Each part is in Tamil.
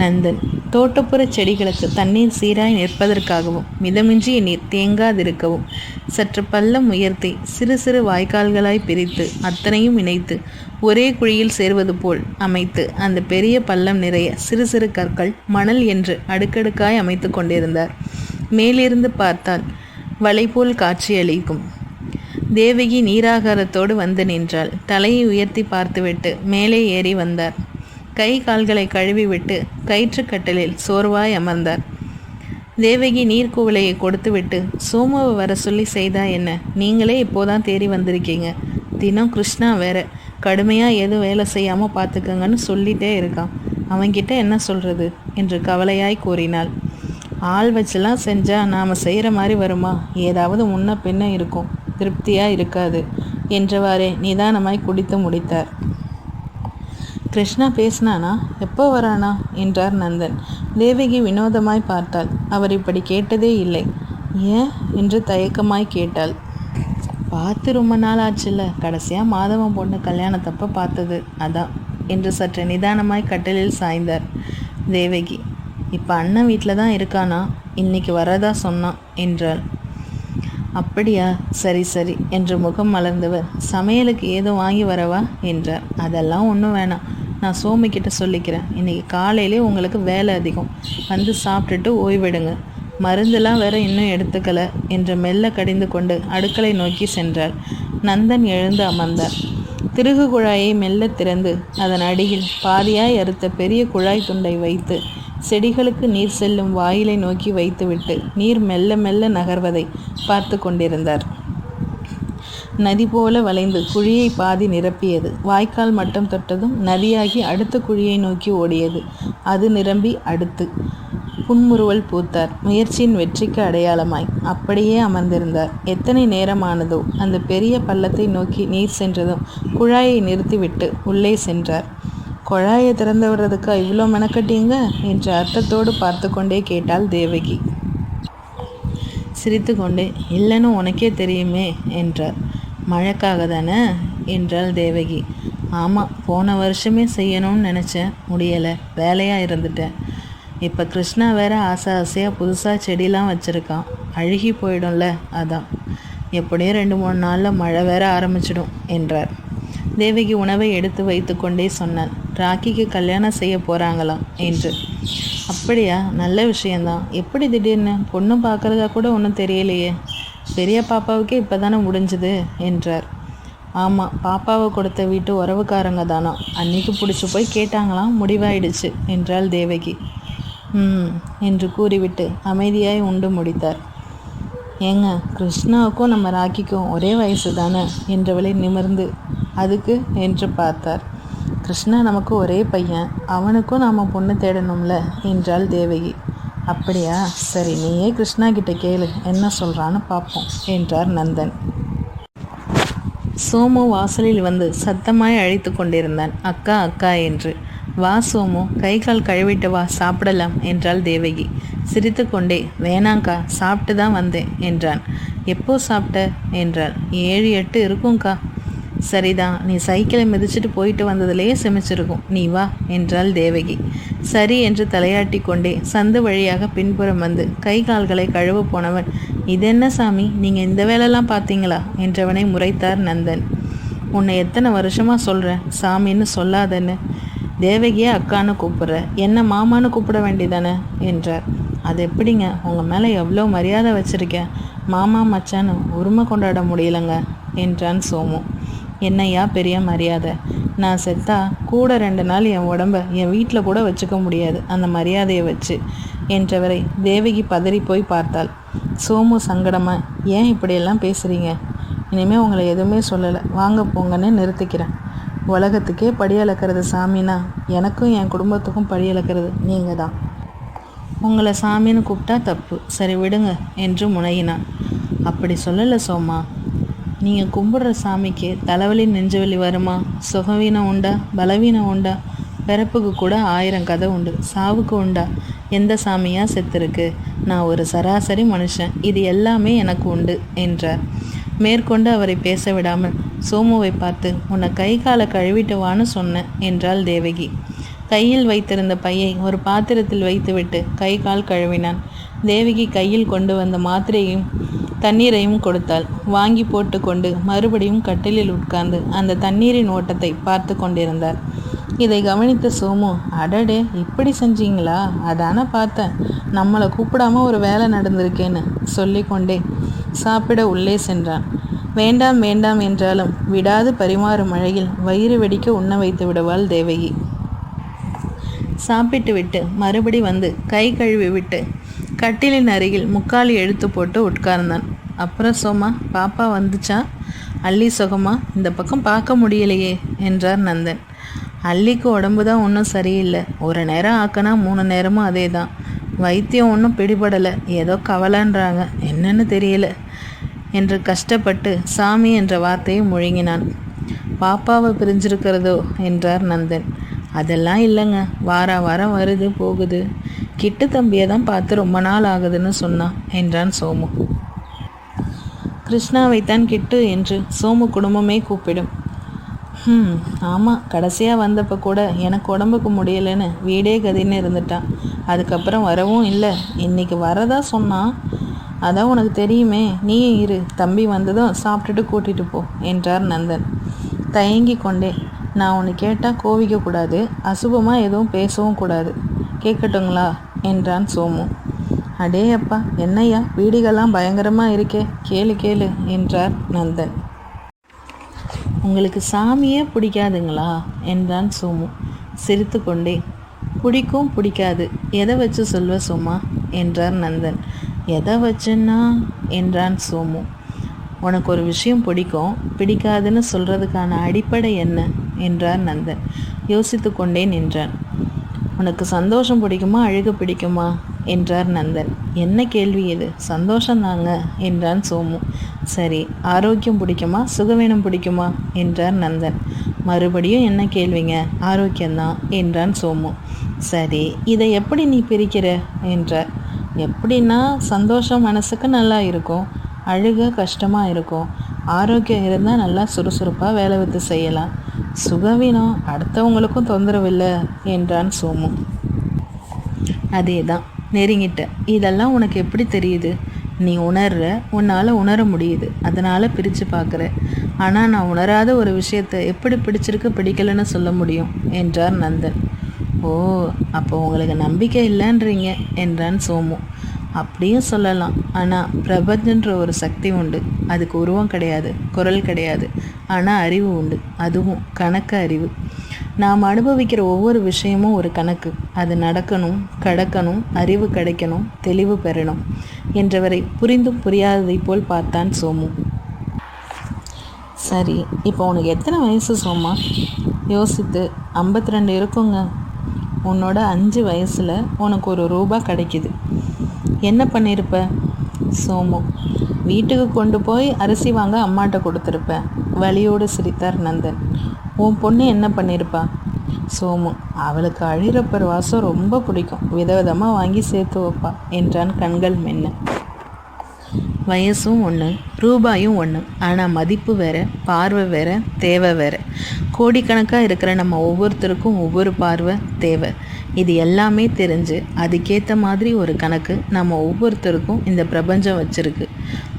நந்தன் தோட்டப்புற செடிகளுக்கு தண்ணீர் சீராய் நிற்பதற்காகவும் மிதமின்றிய நீர் தேங்காதிருக்கவும் சற்று பள்ளம் உயர்த்தி சிறு சிறு வாய்க்கால்களாய் பிரித்து அத்தனையும் இணைத்து ஒரே குழியில் சேர்வது போல் அமைத்து அந்த பெரிய பள்ளம் நிறைய சிறு சிறு கற்கள் மணல் என்று அடுக்கடுக்காய் அமைத்து கொண்டிருந்தார். மேலிருந்து பார்த்தால் வலை போல் காட்சியளிக்கும் தேவகி நீராகாரத்தோடு வந்து நின்றாள். தலையை உயர்த்தி பார்த்துவிட்டு மேலே ஏறி வந்தார். கை கால்களை கழுவிவிட்டு கயிற்றுக்கட்டலில் சோர்வாய் அமர்ந்தார். தேவகி நீர்க்குவலையை கொடுத்துவிட்டு சோமுவை வர சொல்லி செய்தா என்ன? நீங்களே இப்போதான் தேடி வந்திருக்கீங்க. தினம் கிருஷ்ணா வேற. கடுமையாக எதுவும் வேலை செய்யாமல் பார்த்துக்கங்கன்னு சொல்லிட்டே இருக்கான். அவன்கிட்ட என்ன சொல்கிறது என்று கவலையாய் கூறினாள். ஆள் வச்சுலாம் செஞ்சால் நாம் செய்கிற மாதிரி வருமா? ஏதாவது முன்ன பின்ன இருக்கும். திருப்தியாக இருக்காது. என்றவாறே நிதானமாய் குடித்து முடித்தார். கிருஷ்ணா பேசினானா? எப்போ வரானா? என்றார் நந்தன். தேவகி வினோதமாய் பார்த்தாள். அவர் இப்படி கேட்டதே இல்லை. ஏன்? என்று தயக்கமாய் கேட்டாள். பார்த்து ரொம்ப நாள் ஆச்சுல்ல. கடைசியாக மாதவன் பொண்ணு கல்யாணத்தப்ப பார்த்தது. அதான். என்று சற்று நிதானமாய் கட்டிலில் சாய்ந்தார் தேவகி. இப்போ அண்ணன் வீட்டில் தான் இருக்கானா? இன்னைக்கு வரதா சொன்னான் என்றாள். அப்படியா? சரி சரி என்று முகம் மலர்ந்தவர். சமையலுக்கு ஏதோ வாங்கி வரவா? என்றார். அதெல்லாம் ஒன்றும் வேணாம். நான் சோமிக்கிட்ட சொல்லிக்கிறேன். இன்றைக்கி காலையிலே உங்களுக்கு வேலை அதிகம். வந்து சாப்பிட்டுட்டு ஓய்வெடுங்க. மருந்தெல்லாம் வேற இன்னும் எடுத்துக்கல என்று மெல்ல கடிந்து கொண்டு அடுக்களை நோக்கி சென்றார் நந்தன் எழுந்து அமர்ந்தார். திருகு குழாயை மெல்ல திறந்து அதன் அடியில் பாதியாய் அறுத்த பெரிய குழாய் துண்டை வைத்து செடிகளுக்கு நீர் செல்லும் வாயிலை நோக்கி வைத்துவிட்டு நீர் மெல்ல மெல்ல நகர்வதை பார்த்து கொண்டிருந்தார். நதி போல வளைந்து குழியை பாதி நிரப்பியது. வாய்க்கால் மட்டம் தொட்டதும் நதியாகி அடுத்த குழியை நோக்கி ஓடியது. அது நிரம்பி அடுத்து புன்முறுவல் பூத்தார். முயற்சியின் வெற்றிக்கு அடையாளமாய் அப்படியே அமர்ந்திருந்தார். எத்தனை நேரமானதோ அந்த பெரிய பள்ளத்தை நோக்கி நீர் சென்றதும் குழாயை நிறுத்திவிட்டு உள்ளே சென்றார். குழாயை திறந்து விடுறதுக்கா இவ்வளோ மெனக்கட்டீங்க? என்று அர்த்தத்தோடு பார்த்து கொண்டே கேட்டாள் தேவகி. சிரித்து கொண்டே இல்லைன்னு உனக்கே தெரியுமே என்றார். மழைக்காக தானே என்றாள் தேவகி. ஆமாம் போன வருஷமே செய்யணும்னு நினச்சேன். முடியலை வேலையாக இருந்துட்டேன். இப்போ கிருஷ்ணா வேற ஆசை ஆசையாக புதுசாக செடிலாம் வச்சுருக்கான். அழுகி போயிடும்ல அதான். எப்படியும் ரெண்டு மூணு நாளில் மழை வேற ஆரம்பிச்சிடும் என்றார். தேவகி உணவை எடுத்து வைத்து கொண்டே சொன்னான். ராக்கிக்கு கல்யாணம் செய்ய போகிறாங்களாம் என்று. அப்படியா? நல்ல விஷயந்தான் எப்படி திடீர்னு? பொண்ணு பார்க்குறதா கூட ஒன்றும் தெரியலையே. பெரிய பாப்பாவுக்கே இப்போ தானே முடிஞ்சுது என்றார். ஆமாம் பாப்பாவை கொடுத்த வீட்டு உறவுக்காரங்க தானோ? அன்னைக்கு பிடிச்சி போய் கேட்டாங்களாம் முடிவாயிடுச்சு என்றாள் தேவகி. ம் என்று கூறிவிட்டு அமைதியாய் உண்டு முடித்தார். ஏங்க கிருஷ்ணாவுக்கும் நம்ம ராக்கிக்கும் ஒரே வயசு தானே? என்றவளை நிமிர்ந்து அதுக்கு என்று பார்த்தார். கிருஷ்ணா நமக்கு ஒரே பையன் அவனுக்கும் நாம் பொண்ணு தேடணும்ல என்றாள் தேவகி. அப்படியா? சரி நீயே கிருஷ்ணா கிட்ட கேளு. என்ன சொல்கிறான்னு பார்ப்போம் என்றார் நந்தன். சோமு வாசலில் வந்து சத்தமாய் அழைத்து கொண்டிருந்தான். அக்கா அக்கா என்று. வா சோமு கை கால் கழுவிட்டு வா சாப்பிடலாம் என்றாள் தேவகி. சிரித்து கொண்டே வேணாங்க்கா சாப்பிட்டு தான் வந்தேன் என்றான். எப்போ சாப்பிட்ட? என்றாள். ஏழு எட்டு இருக்கும்க்கா சரிதான். நீ சைக்கிளை மிதிச்சிட்டு போயிட்டு வந்ததுலேயே செமிச்சிருக்கும். நீ வா என்றாள் தேவகி. சரி என்று தலையாட்டி கொண்டே சந்து வழியாக பின்புறம் வந்து கை கால்களை கழுவ போனவன் இதென்ன சாமி? நீங்கள் இந்த வேலைலாம் பார்த்தீங்களா? என்றவனை முறைத்தார் நந்தன். உன்னை எத்தனை வருஷமாக சொல்கிறேன் சாமின்னு சொல்லாதன்னு. தேவகியே அக்கான்னு கூப்பிட்ற. என்ன மாமான்னு கூப்பிட வேண்டிதானே என்றார். அது எப்படிங்க? உங்கள் மேலே எவ்வளோ மரியாதை வச்சுருக்கேன். மாமா மச்சான்னு உரிமை கொண்டாட முடியலங்க என்றான் சோமு. என்னையா பெரிய மரியாதை? நான் செத்தா கூட ரெண்டு நாள் என் உடம்ப என் வீட்டில் கூட வச்சுக்க முடியாது அந்த மரியாதையை வச்சு என்றவரை தேவகி பதறி போய் பார்த்தாள். சோமு சங்கடமாக ஏன் இப்படியெல்லாம் பேசுகிறீங்க இனிமேல் உங்களை எதுவுமே சொல்லலை. வாங்க போங்கன்னு நிறுத்திக்கிறேன். உலகத்துக்கே படி அளக்கிறது சாமினா எனக்கும் என் குடும்பத்துக்கும் படி அளக்கிறது நீங்கள் தான். உங்களை சாமின்னு கூப்பிட்டா தப்பு. சரி விடுங்க என்று முனையினான் அப்படி சொல்லலை சோமா. நீங்கள் கும்பிடுற சாமிக்கு தலைவலி நெஞ்சுவலி வருமா? சுகவீனம் உண்டா? பலவீனம் உண்டா? பிறப்புக்கு கூட ஆயிரம் கதை உண்டு. சாவுக்கு உண்டா? எந்த சாமியாக செத்துருக்கு? நான் ஒரு சராசரி மனுஷன். இது எல்லாமே எனக்கு உண்டு என்றார். மேற்கொண்டு அவரை பேச விடாமல் சோமுவை பார்த்து உன்னை கை காலை கழுவிட்டு வான்னு சொன்னேன் என்றாள் தேவகி. கையில் வைத்திருந்த பையை ஒரு பாத்திரத்தில் வைத்துவிட்டு கை கால் கழுவினான். தேவகி கையில் கொண்டு வந்த மாத்திரையும் தண்ணீரையும் கொடுத்தாள். வாங்கி போட்டுக்கொண்டு மறுபடியும் கட்டிலில் உட்கார்ந்து அந்த தண்ணீரின் ஓட்டத்தை பார்த்து கொண்டிருந்தார். இதை கவனித்த சோமு அடடே இப்படி செஞ்சீங்களா? அதான பார்த்தேன். நம்மளை கூப்பிடாம ஒரு வேலை நடந்திருக்கேன்னு சொல்லிக்கொண்டே சாப்பிட உள்ளே சென்றான். வேண்டாம் வேண்டாம் என்றாலும் விடாது பரிமாறும் மழையில் வயிறு வெடிக்க உண்ண வைத்து விடுவாள் தேவகி. சாப்பிட்டு விட்டு மறுபடி வந்து கை கழுவி விட்டு கட்டிலின் அருகில் முக்காலி எழுத்து போட்டு உட்கார்ந்தான். அப்புறம் சோமா பாப்பா வந்துச்சா? அள்ளி சுகமா? இந்த பக்கம் பார்க்க முடியலையே என்றார் நந்தன். அள்ளிக்கு உடம்பு தான் ஒன்றும் சரியில்லை. ஒரு நேரம் ஆக்கினா மூணு நேரமும் அதே தான் வைத்தியம் ஒன்றும் பிடிபடலை. ஏதோ கவலைன்றாங்க. என்னன்னு தெரியல என்று கஷ்டப்பட்டு சாமி என்ற வார்த்தையை முழுங்கினான். பாப்பாவை பிரிஞ்சிருக்கிறதோ? என்றார் நந்தன். அதெல்லாம் இல்லைங்க. வார வாரம் வருது போகுது. கிட்டு தம்பியை தான் பார்த்து ரொம்ப நாள் ஆகுதுன்னு சொன்னான் என்றான் சோமு. கிருஷ்ணாவைத்தான் கிட்டு என்று சோமு குடும்பமே கூப்பிடும். ம் ஆமாம் கடைசியாக வந்தப்போ கூட எனக்கு உடம்புக்கு முடியலைன்னு வீடே கதின்னு இருந்துட்டான் அதுக்கப்புறம் வரவும் இல்லை. இன்னைக்கு வரதா சொன்னான் அதான் உனக்கு தெரியுமே நீயும் இரு. தம்பி வந்ததும் சாப்பிட்டுட்டு கூட்டிகிட்டு போ என்றார் நந்தன். தயங்கி கொண்டே நான் ஒன்று கேட்டால் கோவிக்கக்கூடாது அசுபமாக எதுவும் பேசவும் கூடாது. கேட்கட்டுங்களா என்றான் சோமு. அடே அப்பா என்னையா வீடுகள்லாம் பயங்கரமாக இருக்கே. கேளு கேளு என்றார் நந்தன். உங்களுக்கு சாமியே பிடிக்காதுங்களா? என்றான் சோமு. சிரித்து கொண்டே பிடிக்கும் பிடிக்காது. எதை வச்சு சொல்வ சோமா? என்றார் நந்தன். எதை வச்சுன்னா? என்றான் சோமு. உனக்கு ஒரு விஷயம் பிடிக்கும். பிடிக்காதுன்னு சொல்கிறதுக்கான அடிப்படை என்ன? என்றார் நந்தன். யோசித்து கொண்டே நின்றான். உனக்கு சந்தோஷம் பிடிக்குமா? அழுக பிடிக்குமா? என்றார் நந்தன். என்ன கேள்வி இது? சந்தோஷந்தாங்க என்றான் சோமு. சரி ஆரோக்கியம் பிடிக்குமா? சுகவேனம் பிடிக்குமா? என்றார் நந்தன். மறுபடியும் என்ன கேள்விங்க? ஆரோக்கியம்தான் என்றான் சோமு. சரி இதை எப்படி நீ பிரிக்கிற? என்றார். எப்படின்னா சந்தோஷம் மனசுக்கு நல்லா இருக்கும். அழுக கஷ்டமாக இருக்கும். ஆரோக்கியம் இருந்தால் நல்லா சுறுசுறுப்பாக வேலை வித்து செய்யலாம். சுகவீனம் அடுத்தவங்களுக்கும் தொந்தரவு இல்லை என்றான் சோமு. அதே தான் நெருங்கிட்ட. இதெல்லாம் உனக்கு எப்படி தெரியுது? நீ உணர்ற உன்னால் உணர முடியுது. அதனால் பிரித்து பார்க்குற ஆனால் நான் உணராத ஒரு விஷயத்தை எப்படி பிடிச்சிருக்கு பிடிக்கலன்னு சொல்ல முடியும் என்றார் நந்தன். ஓ அப்போ உங்களுக்கு நம்பிக்கை இல்லைன்றீங்க என்றான் சோமு. அப்படியும் சொல்லலாம். ஆனால் பிரபஞ்சன்ற ஒரு சக்தி உண்டு. அதுக்கு உருவம் கிடையாது குரல் கிடையாது. ஆனால் அறிவு உண்டு. அதுவும் கணக்கு அறிவு. நாம் அனுபவிக்கிற ஒவ்வொரு விஷயமும் ஒரு கணக்கு. அது நடக்கணும் கடக்கணும் அறிவு கிடைக்கணும் தெளிவு பெறணும் என்றவரை புரிந்தும் புரியாததை போல் பார்த்தான் சோமு. சரி இப்போ உனக்கு எத்தனை வயசு சோமா? யோசித்து ஐம்பத்தி ரெண்டு இருக்குங்க. உன்னோட அஞ்சு வயசில் உனக்கு ஒரு ரூபா கிடைக்கிது. என்ன பண்ணியிருப்ப சோமு. வீட்டுக்கு கொண்டு போய் அரிசி வாங்க அம்மாட்ட கொடுத்துருப்பேன் வழியோடு சிரித்தார் நந்தன். உன் பொண்ணு என்ன பண்ணியிருப்பா சோமு. அவளுக்கு அழிறப்பர் வாசம் ரொம்ப பிடிக்கும். விதவிதமாக வாங்கி சேர்த்து வைப்பா என்றான் கண்கள் மென்ன. வயசும் ஒன்று ரூபாயும் ஒன்று ஆனால் மதிப்பு வேற பார்வை வேற தேவை வேற. கோடிக்கணக்காக இருக்கிற நம்ம ஒவ்வொருத்தருக்கும் ஒவ்வொரு பார்வை தேவை. இது எல்லாமே தெரிஞ்சு அதுக்கேற்ற மாதிரி ஒரு கணக்கு நம்ம ஒவ்வொருத்தருக்கும் இந்த பிரபஞ்சம் வச்சுருக்கு.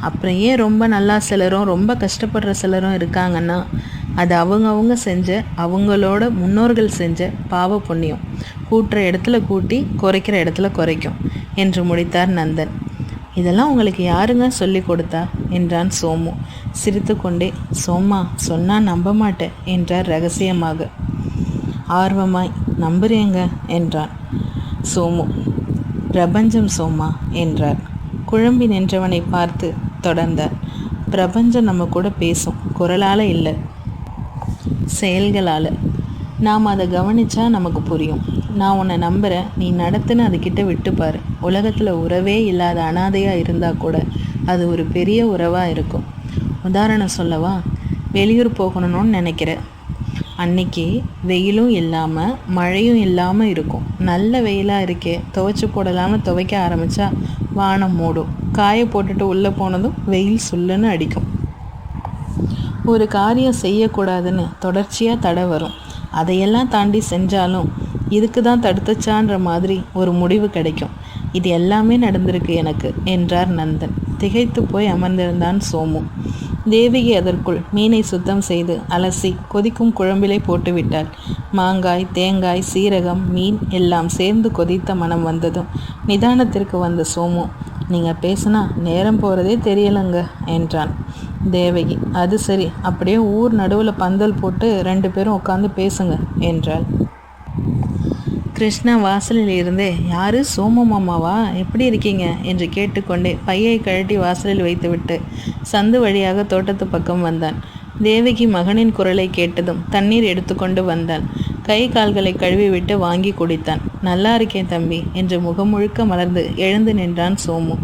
அப்புறம் ஏன் ரொம்ப நல்லா சிலரும் ரொம்ப கஷ்டப்படுற சிலரும் இருக்காங்கன்னா அது அவங்கவுங்க செஞ்ச அவங்களோட முன்னோர்கள் செஞ்ச பாவ புண்ணியம். கூட்டுற இடத்துல கூட்டி குறைக்கிற இடத்துல குறைக்கும் என்று முடித்தார் நந்தன். இதெல்லாம் உங்களுக்கு யாருங்க சொல்லி கொடுத்தா? என்றான் சோமு. சிரித்து கொண்டே சோமா சொன்னால் நம்ப மாட்டேன் என்றார் ரகசியமாக. ஆர்வமாய் நம்புறேங்க என்றான். சோமு பிரபஞ்சம் சோமா என்றார். குழம்பி நின்றவனை பார்த்து தொடர்ந்தார். பிரபஞ்சம் நம்ம கூட பேசும் குரலால் இல்லை செயல்களால். நாம் அதை கவனித்தா நமக்கு புரியும். நான் உன்னை நம்புகிறேன் நீ நடத்துன்னு அதுக்கிட்ட விட்டுப்பார் உலகத்தில் உறவே இல்லாத அனாதையாக இருந்தால் கூட அது ஒரு பெரிய உறவாக இருக்கும். உதாரணம் சொல்லவா வெளியூர் போகணும்னு நினைக்கிறேன் அன்னைக்கு வெயிலும் இல்லாமல் மழையும் இல்லாமல் இருக்கும். நல்ல வெயிலாக இருக்கே. துவைச்சி போடலாம்னு துவைக்க ஆரம்பித்தா வானம் மூடும். காய போட்டுட்டு உள்ளே போனதும் வெயில் சுல்லுன்னு அடிக்கும். ஒரு காரியம் செய்யக்கூடாதுன்னு தொடர்ச்சியாக தடை வரும். அதையெல்லாம் தாண்டி செஞ்சாலும் இதுக்கு தான் தடுத்துச்சான்ற மாதிரி ஒரு முடிவு கிடைக்கும். இது எல்லாமே நடந்திருக்கு எனக்கு என்றார் நந்தன். திகைத்து போய் அமர்ந்திருந்தான் சோமு. தேவகி அதற்குள் மீனை சுத்தம் செய்து அலசி கொதிக்கும் குழம்பிலை போட்டுவிட்டாள். மாங்காய் தேங்காய் சீரகம் மீன் எல்லாம் சேர்ந்து கொதித்த மனம் வந்ததும் நிதானத்திற்கு வந்த சோமு நீங்கள் பேசுனா நேரம் போகிறதே தெரியலைங்க என்றான். தேவகி அது சரி அப்படியே ஊர் நடுவில் பந்தல் போட்டு ரெண்டு பேரும் உட்காந்து பேசுங்க என்றாள். கிருஷ்ணா வாசலில் இருந்தே யாரு? சோமு மாமாவா? எப்படி இருக்கீங்க? என்று கேட்டுக்கொண்டே பையை கழட்டி வாசலில் வைத்துவிட்டு சந்து வழியாக தோட்டத்து பக்கம் வந்தான். தேவகி மகனின் குரலை கேட்டதும் தண்ணீர் எடுத்துக்கொண்டு வந்தான். கை கால்களை கழுவிவிட்டு வாங்கி குடித்தான். நல்லா இருக்கேன் தம்பி என்று முகமுழுக்க மலர்ந்து எழுந்து நின்றான் சோமு.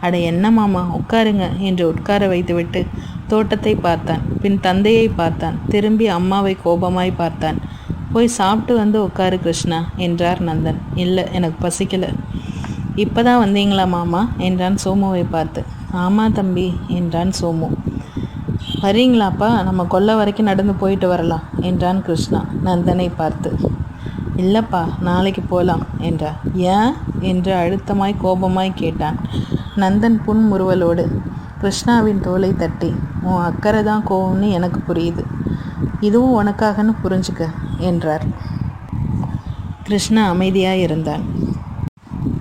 அட என்ன மாமா உட்காருங்க என்று உட்கார வைத்துவிட்டு தோட்டத்தை பார்த்தான். பின் தந்தையை பார்த்தான். திரும்பி அம்மாவை கோபமாய் பார்த்தான். போய் சாப்பிட்டு வந்து உட்காரு கிருஷ்ணா என்றார் நந்தன். இல்லை எனக்கு பசிக்கலை. இப்போ தான் வந்தீங்களா மாமா என்றான் சோமுவை பார்த்து. ஆமாம் தம்பி என்றான் சோமு. வரீங்களாப்பா நம்ம கொல்லை வரைக்கும் நடந்து போயிட்டு வரலாம் என்றான் கிருஷ்ணா நந்தனை பார்த்து. இல்லைப்பா நாளைக்கு போகலாம் என்றார். ஏன் என்று அழுத்தமாய் கோபமாய் கேட்டான் நந்தன் புன்முறுவலோடு. கிருஷ்ணாவின் தோலை தட்டி உன் அக்கறை தான் கோவம்னு எனக்கு புரியுது. இதுவும் உனக்காகன்னு புரிஞ்சுக்க என்றார். கிருஷ்ணா அமைதியாக இருந்தான்.